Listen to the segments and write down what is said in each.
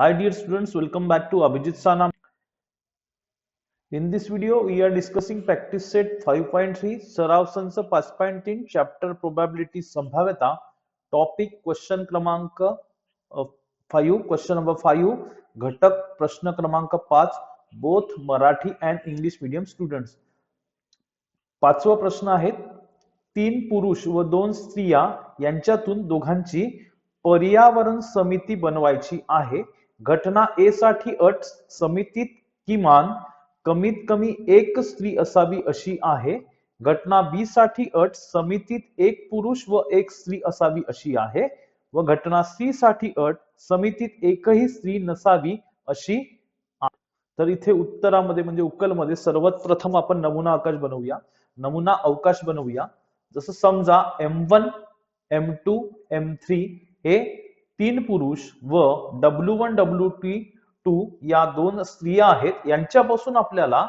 Hi dear students, welcome back to Abhijit Sana. In this video, we are discussing practice set 5.3, सराव संच 5.3, chapter probability संभाव्यता, topic question क्रमांक 5, question number 5, घटक प्रश्न क्रमांक 5, both Marathi and English medium students. पाचवा प्रश्न आहे तीन पुरुष व दोन स्त्रिया यांच्यातून दोघांची पर्यावरण समिती बनवायची आहे घटना ए साठी अट समितीत किमान कमीत कमी एक स्त्री असावी अशी आहे. घटना बी साठी अट समितीत एक पुरुष व एक स्त्री असावी अशी आहे. व घटना सी साठी अट समितीत एकही स्त्री नसावी अशी तर इथे उत्तरामध्ये म्हणजे उकलमध्ये सर्वात प्रथम आपण नमुना आकाश बनवूया. नमुना अवकाश बनवूया. जसं समजा M one M two M three हे तीन पुरुष व W one W T two या दोन स्त्रिया आहेत. यांच्यापासून आपल्याला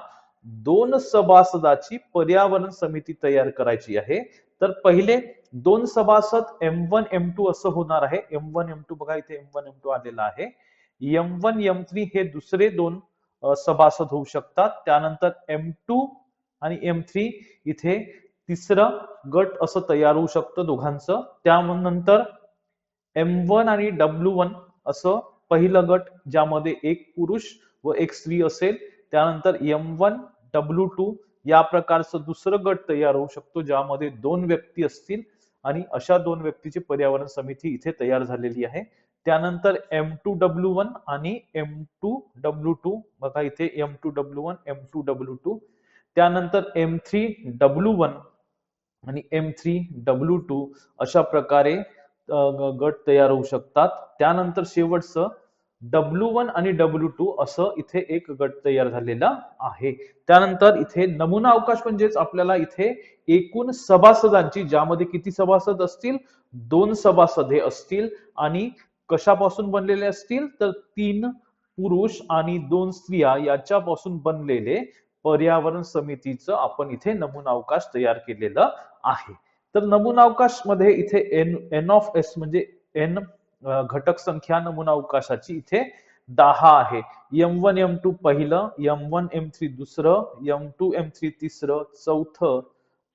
दोन सभासदाची पर्यावरण समिती तयार करायची आहे. तर पहिले दोन सभासद एम वन एम टू असं होणार आहे. एम वन एम टू बघा इथे एम वन एम टू आलेला आहे. एम वन एम थ्री हे दुसरे दोन सभासद होऊ शकतात. त्यानंतर एम टू आणि एम थ्री इथे तिसरं गट असं तयार होऊ शकतं दोघांचं. त्यानंतर एम वन आणि डब्ल्यू वन असं पहिलं गट ज्यामध्ये एक पुरुष व एक स्त्री असेल. त्यानंतर एम वन डब्ल्यू टू या प्रकारचं दुसरं गट तयार होऊ शकतो ज्यामध्ये दोन व्यक्ती असतील आणि अशा दोन व्यक्तीची पर्यावरण समिती इथे तयार झालेली आहे. त्यानंतर एम टू डब्ल्यू वन आणि एम टू डब्ल्यू टू बघा इथे M two W one M two W two त्यानंतर एम थ्री डब्ल्यू वन आणि एम थ्री डब्ल्यू टू अशा प्रकारे गट तयार होऊ शकतात. त्यानंतर शेवटचं डब्ल्यू वन आणि डब्ल्यू टू असं इथे एक गट तयार झालेला आहे. त्यानंतर इथे नमुना अवकाश म्हणजेच आपल्याला इथे एकूण सभासदांची ज्यामध्ये किती सभासद असतील? दोन सभासद हे असतील आणि कशापासून बनलेले असतील? तर तीन पुरुष आणि दोन स्त्रिया याच्यापासून बनलेले पर्यावरण समितीचं आपण इथे नमुना अवकाश तयार केलेलं आहे. तर नमुनावकाशमध्ये इथे एन एन ऑफ एस म्हणजे एन घटक संख्या नमुना अवकाशाची इथे दहा आहे. एम वन एम टू पहिलं एम वन एम थ्री दुसरं एम टू एम थ्री तिसरं चौथं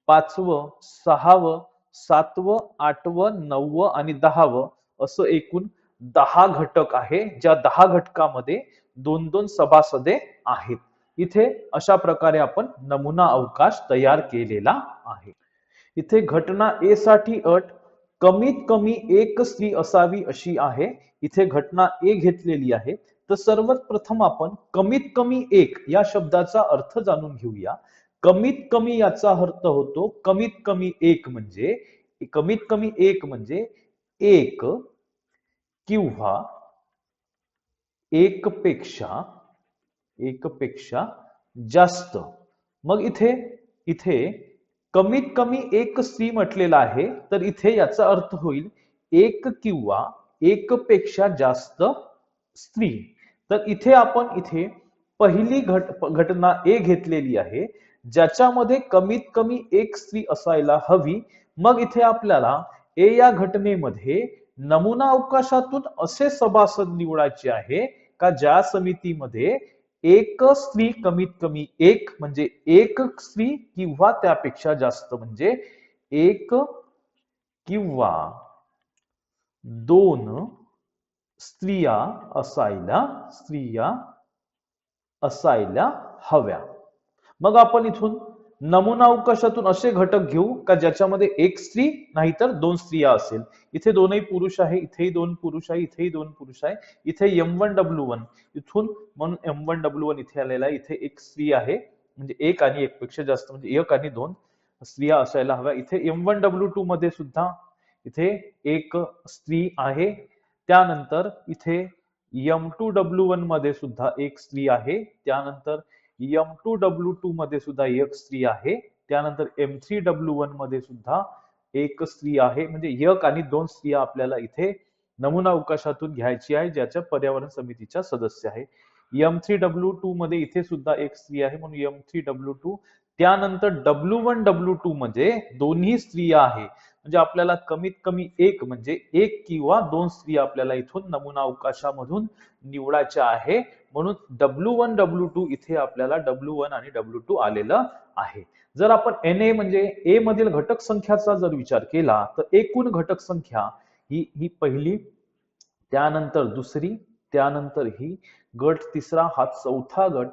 पाचवं सहावं सातवं आठवं नववं आणि दहावं असं एकूण दहा घटक आहे ज्या दहा घटकामध्ये दोन दोन सभासदे आहेत. इथे अशा प्रकारे आपण नमुना अवकाश तयार केलेला आहे. इथे घटना ए साठी अट कमीत कमी एक स्त्री असावी अशी आहे. इथे घटना ए घेतलेली आहे. तर सर्वात प्रथम आपण कमीत कमी एक या शब्दाचा अर्थ जाणून घेऊया. कमीत कमी याचा अर्थ होतो कमीत कमी एक म्हणजे कमीत कमी एक म्हणजे एक किंवा एक पेक्षा एक पेक्षा जास्त. मग इथे इथे कमीत कमी एक स्त्री म्हटलेला आहे तर इथे याचा अर्थ होईल एक किंवा एक पेक्षा जास्त स्त्री. तर इथे आपण इथे पहिली घट घटना ए घेतलेली आहे ज्याच्यामध्ये कमीत कमी एक स्त्री असायला हवी. मग इथे आपल्याला ए या घटनेमध्ये नमुना अवकाशातून असे सभासद निवडायचे आहे का ज्या समितीमध्ये एक स्त्री कमीत कमी एक म्हणजे एक स्त्री किंवा त्यापेक्षा जास्त म्हणजे एक किंवा दोन स्त्रिया असायला स्त्रिया असायला हव्या. मग आपण इथून नमुना अवकाशातून असे घटक घेऊ का ज्याच्यामध्ये एक स्त्री नाहीतर दोन स्त्रिया असेल? इथे दोनही पुरुष आहे इथेही दोन पुरुष आहे इथेही दोन पुरुष आहे. इथे एम वन डब्ल्यू वन इथून म्हणून एम वन डब्ल्यू वन इथे आलेला आहे. इथे एक स्त्री आहे म्हणजे एक आणि एक पेक्षा जास्त म्हणजे एक आणि दोन स्त्रिया असायला हव्या. इथे एम वन डब्ल्यू टू मध्ये सुद्धा इथे एक स्त्री आहे. त्यानंतर इथे एम टू डब्ल्यू वनमध्ये सुद्धा एक स्त्री आहे. त्यानंतर एम टू डब्ल्यू टू मध्ये सुद्धा एक स्त्री आहे. त्यानंतर एम थ्री डब्ल्यू वनमध्ये सुद्धा एक स्त्री आहे. म्हणजे एक आणि दोन स्त्रिया आपल्याला इथे नमुना अवकाशातून घ्यायची आहे ज्याच्या पर्यावरण समितीच्या सदस्य आहे. एम थ्री डब्ल्यू टू मध्ये इथे सुद्धा एक स्त्री आहे म्हणून एम थ्री डब्ल्यू टू त्यानंतर डब्ल्यू वन डब्ल्यू टू मध्ये दोन्ही स्त्रिया आहे. म्हणजे आपल्याला कमीत कमी एक म्हणजे एक किंवा दोन स्त्री आपल्याला इथून नमुना अवकाशामधून निवडायच्या आहे. म्हणून डब्ल्यू वन डब्ल्यू टू इथे आपल्याला डब्ल्यू वन आणि डब्ल्यू टू आलेलं आहे. जर आपण एन ए म्हणजे ए मधील घटक संख्याचा जर विचार केला तर एकूण घटक संख्या ही ही पहिली त्यानंतर दुसरी त्यानंतर ही गट तिसरा हा चौथा गट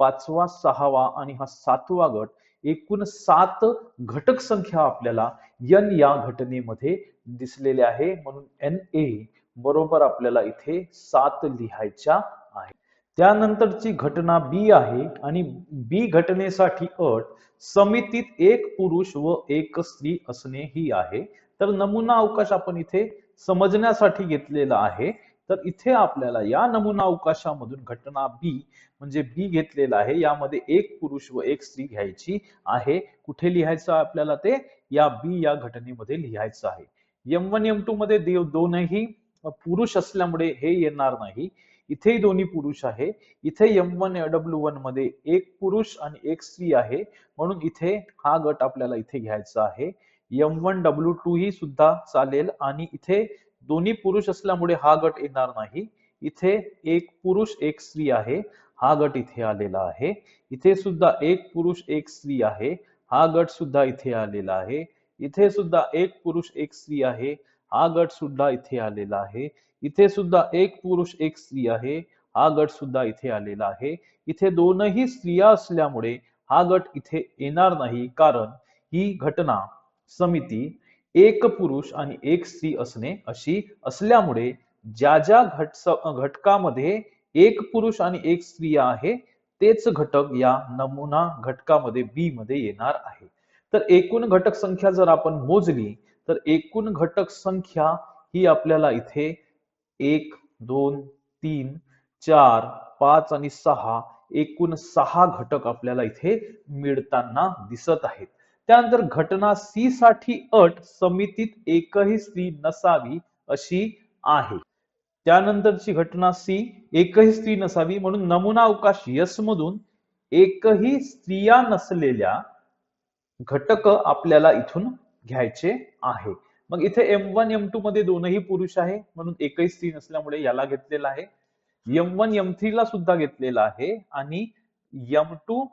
पाचवा सहावा आणि हा सातवा गट एकूण सात घटक संख्या आपल्याला एन या घटनेमध्ये दिसलेले आहे. म्हणून एन ए बरोबर आपल्याला इथे सात लिहायच्या आहे त्यानंतरची घटना बी आहे आणि बी घटनेसाठी अट समितीत एक पुरुष व एक स्त्री असणे ही आहे. तर नमुना अवकाश आपण इथे समजण्यासाठी घेतलेला आहे. तर इथे आपल्याला या नमुना अवकाशामधून घटना बी म्हणजे बी घेतलेला आहे. यामध्ये एक पुरुष व एक स्त्री घ्यायची आहे. कुठे लिहायचं आपल्याला ते? या बी या घटनेमध्ये लिहायचं आहे. यम वन एम टू मध्ये देव दोनही पुरुष असल्यामुळे हे येणार नाही. इथेही दोन्ही पुरुष आहे. इथे यम वन डब्ल्यू वनमध्ये एक पुरुष आणि एक स्त्री आहे. म्हणून इथे हा गट आपल्याला इथे घ्यायचा आहे. यम वन डब्ल्यू टू ही सुद्धा चालेल. आणि इथे दोन्ही पुरुष असल्यामुळे हा गट येणार नाही. इथे एक पुरुष एक स्त्री आहे. हा गट इथे आलेला आहे. इथे सुद्धा एक पुरुष एक स्त्री आहे. हा गट सुद्धा इथे आलेला आहे. इथे सुद्धा एक पुरुष एक स्त्री आहे. हा गट सुद्धा इथे आलेला आहे. इथे सुद्धा एक पुरुष एक स्त्री आहे. हा गट सुद्धा इथे आलेला आहे. इथे दोनही स्त्रिया असल्यामुळे हा गट इथे येणार नाही. कारण ही घटना समिती एक पुरुष आणि एक स्त्री असणे अशी असल्यामुळे ज्या ज्या घट घटकामध्ये एक पुरुष आणि एक स्त्रिया आहे तेच घटक या नमुना घटकामध्ये बी मध्ये येणार आहे. तर एकूण घटक संख्या जर आपण मोजली तर एकूण घटक संख्या ही आपल्याला इथे एक दोन तीन चार पाच आणि सहा एकूण सहा घटक आपल्याला इथे मिळताना दिसत आहेत. त्यानंतर घटना सी साठी अट समितीत एकही स्त्री नसावी अशी आहे. त्यानंतरची घटना सी एकही स्त्री नसावी म्हणून नमुना अवकाश यस मधून एकही स्त्रिया नसलेल्या घटक आपल्याला इथून घ्यायचे आहे. मग इथे एम वन एम टू मध्ये दोनही पुरुष आहे म्हणून एकही स्त्री नसल्यामुळे याला घेतलेला आहे. एम वन एम थ्री ला सुद्धा घेतलेला आहे आणि एम टू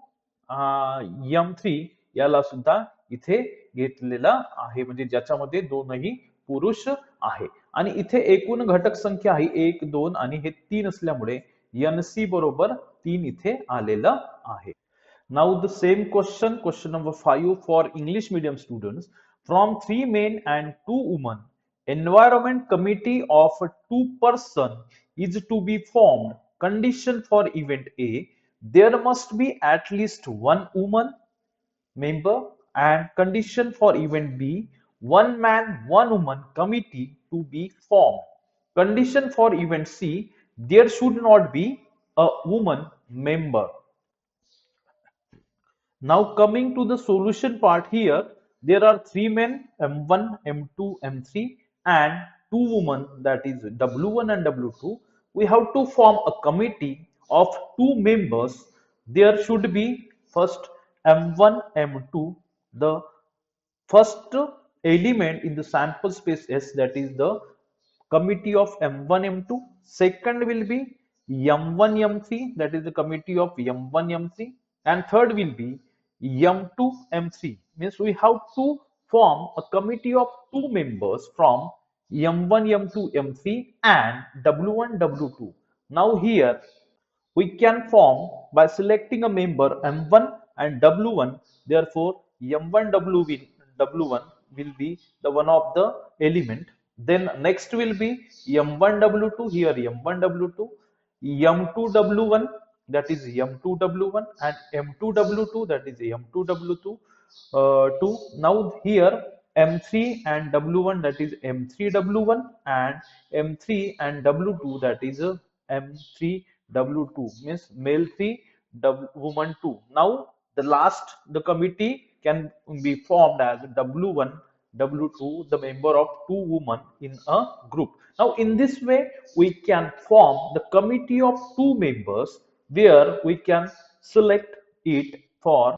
एम थ्री याला सुद्धा इथे घेतलेला आहे. म्हणजे ज्याच्यामध्ये दोनही पुरुष आहे. आणि इथे एकूण घटक संख्या आहे. एक दोन आणि हे तीन असल्यामुळे एन सी बरोबर तीन इथे आलेलं आहे. Now the same question question number five for English medium students from three men and two women environment committee of two person is to be form condition for event A there must be at least one woman member and condition for event b one man one woman committee to be formed. Condition for event c there should not be a woman member. Now coming to the solution part here there are three men m1 m2 m3 and two women that is w1 and w2 we have to form a committee of two members. There should be first m1 m2 the first element in the sample space s that is the committee of m1 m2 second will be m1 m3 that is the committee of m1 m3 and third will be m2 m3 means we have to form a committee of two members from m1 m2 m3 and w1 w2 now here we can form by selecting a member m1 and w1 therefore m1 w1 w1 will be the one of the element. Then next will be m1 w2 here m1 w2 m2 w1 that is m2 w1 and m2 w2 that is m2 w2 uh, 2 now here m3 and w1 that is m3 w1 and m3 and w2 that is uh, m3 w2 means male 3 w, woman 2 now the last the committee can be formed as w1 w2 the member of two women in a group. Now in this way we can form the committee of two members where we can select it for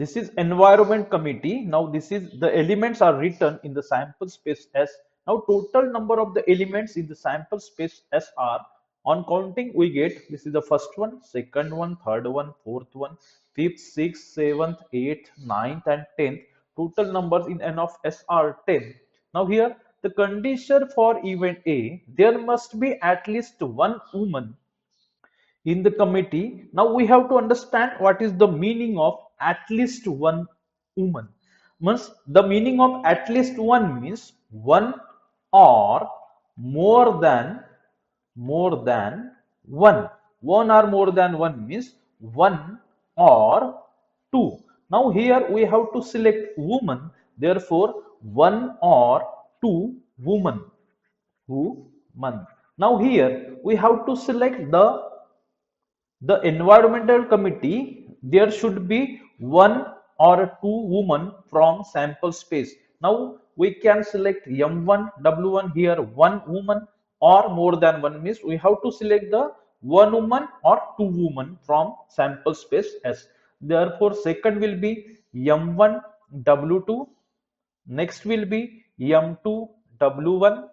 this is environment committee. Now this is the elements are written in the sample space s. Now total number of the elements in the sample space s are on counting we get this is the first one second one third one fourth one fifth sixth seventh eighth ninth and tenth. Total numbers in n of s are 10 now here the condition for event a there must be at least one woman in the committee. Now we have to understand what is the meaning of at least one woman. Means the meaning of at least one means one or more than more than one. One or more than one means one or two. Now here we have to select woman therefore one or two woman. Woman. Now here we have to select the the environmental committee. There should be one or two women from sample space. Now we can select m1 w1 here one woman or more than one. Means we have to select the one woman or two women from sample space s. Therefore second will be m1 w2 next will be m2 w1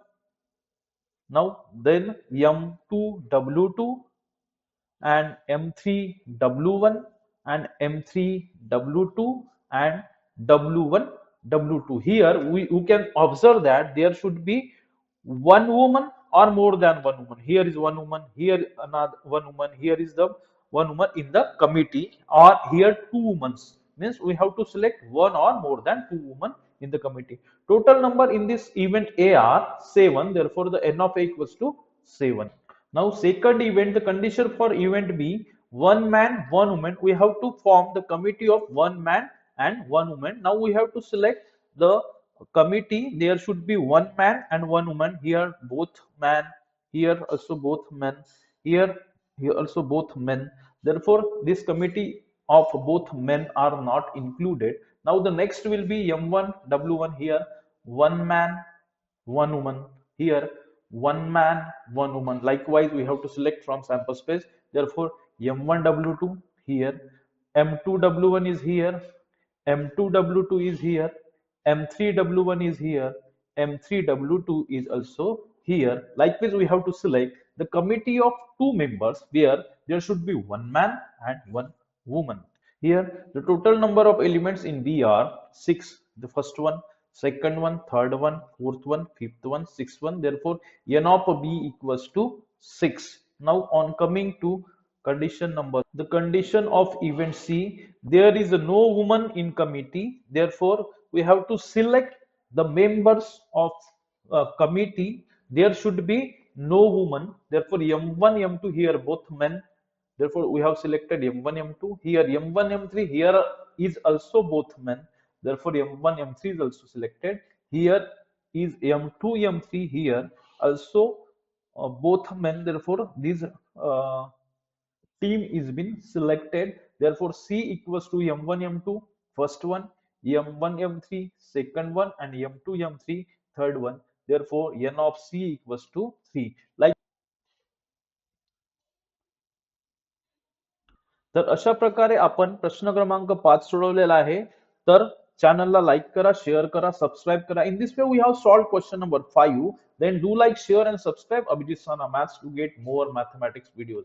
now then m2 w2 and M3 W1 and M3 W2 and W1 W2. Here we you can observe that there should be one woman or more than one woman. Here is one woman, here another one woman, here is the one woman in the committee or here two women means we have to select one or more than two women in the committee. Total number in this event A are 7 therefore the n of A equals to 7. Now second event, the condition for event B, one man, one woman. We have to form the committee of one man and one woman. Now we have to select the committee. There should be one man and one woman. Here both man, here also both men, here here also both men. Therefore this committee of both men are not included. Now the next will be M1, W1 here, one man, one woman. Here one man one woman likewise we have to select from sample space therefore m1 w2 here m2 w1 is here m2 w2 is here m3 w1 is here m3 w2 is also here likewise we have to select the committee of two members where there should be one man and one woman here the total number of elements in b are six the first one second one, third one, fourth one, fifth one, sixth one. Therefore, n of b equals to 6. Now, on coming to condition number, the condition of event C, there is no woman in committee. Therefore, we have to select the members of uh, committee. There should be no woman. Therefore, M1, M2 here both men. Therefore, we have selected M1, M2. Here M1, M3 here is also both men therefore m1 m3 is also selected here is m2 m3 here also uh, both men therefore this uh, team is been selected therefore c equals to m1 m2 first one m1 m3 second one and m2 m3 third one therefore n of c equals to 3 like तर अशा प्रकारे आपण प्रश्न क्रमांक पाच सोडवलेला आहे तर चॅनलला लाईक करा शेअर करा सबस्क्राईब करा in this way we have solve question number five then do like share and subscribe Abhijit Sana maths to get more mathematics videos